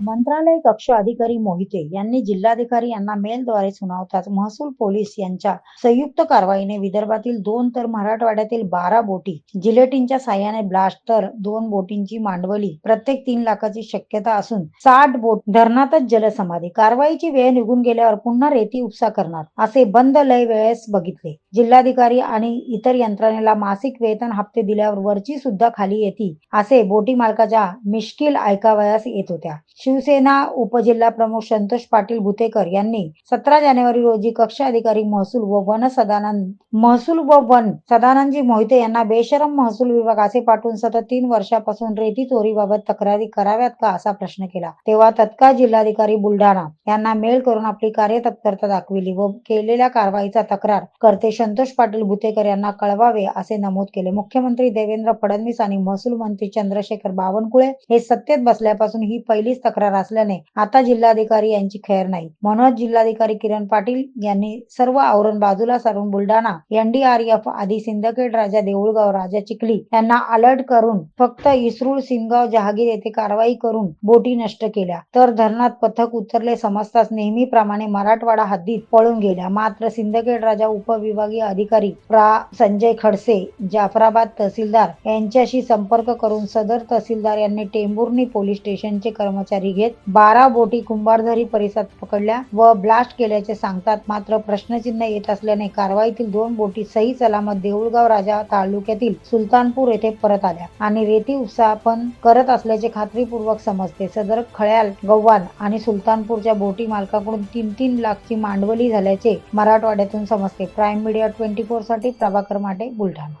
मंत्रालय कक्ष अधिकारी मोहिते यांनी जिल्हाधिकारी यांना मेलद्वारे सुनावताच महसूल पोलीस यांच्या संयुक्त कारवाईने विदर्भातील दोन तर मराठवाड्यातील बारा बोटी जिलेटिनच्या साह्याने ब्लास्ट तर दोन बोटींची मांडवली. प्रत्येक तीन लाखाची शक्यता असून साठ बोट धरणातच जलसमाधी. कारवाईची वेळ निघून गेल्यावर पुन्हा रेती उपसा करणार असे बंद लय वेळेस बघितले. जिल्हाधिकारी आणि इतर यंत्रणेला मासिक वेतन हप्ते दिल्यावर वरची सुद्धा खाली येते असे बोटी मालकाच्या मिश्किल ऐकावयास येत होत्या. शिवसेना उपजिल्हा प्रमुख संतोष पाटील भुतेकर यांनी सतरा जानेवारी रोजी कक्ष अधिकारी महसूल व वन सदानंद महसूल व वन सदानंदजी मोहिते यांना बेशरम महसूल विभाग असे पाठवून सतत तीन वर्षापासून रेती चोरीबाबत तक्रारी कराव्यात का असा प्रश्न केला. तेव्हा तत्काळ जिल्हाधिकारी बुलढाणा यांना मेल करून आपली कार्यतत्परता दाखविली व केलेल्या कारवाईचा तक्रार करते संतोष पाटील भुतेकर यांना कळवावे असे नमूद केले. मुख्यमंत्री देवेंद्र फडणवीस आणि महसूल मंत्री चंद्रशेखर बावनकुळे हे सत्तेत बसल्यापासून ही पहिलीच तक्रार असल्याने आता जिल्हाधिकारी यांची खैर नाही. म्हणूनच जिल्हाधिकारी किरण पाटील यांनी सर्व आवरण बाजूला सारून बुलढाणा एनडीआरएफ आधी सिंदखेड राजा देऊळगाव राजा चिखली यांना अलर्ट करून फक्त इसरूळ सिंगाव जहागीर येथे कारवाई करून बोटी नष्ट केल्या. तर धरणात पथक उतरले समजताच नेहमीप्रमाणे मराठवाडा हद्दीत पळून गेल्या. मात्र सिंदखेड राजा उपविभागीय अधिकारी प्रा. संजय खडसे जाफराबाद तहसीलदार यांच्याशी संपर्क करून सदर तहसीलदार यांनी टेंभुर्णी पोलीस स्टेशनचे कर्मचारी घेत. बारा बोटी कुंभारझरी परिसरात पकडल्या व ब्लास्ट केल्याचे सांगतात. मात्र प्रश्नचिन्ह येत असल्याने कारवाईतील दोन बोटी सही सलामत देऊळगाव राजा तालुक्यातील सुलतानपूर येथे परत आल्या आणि रेती उपसापन करत असल्याचे खात्रीपूर्वक समजते. सदर खळ्याल गव्हाण आणि सुलतानपूरच्या बोटी मालकाकडून तीन तीन लाखची मांडवली झाल्याचे मराठवाड्यातून समजते. प्राईम मीडिया ट्वेंटी फोरसाठी प्रभाकर माटे बुलढाणा.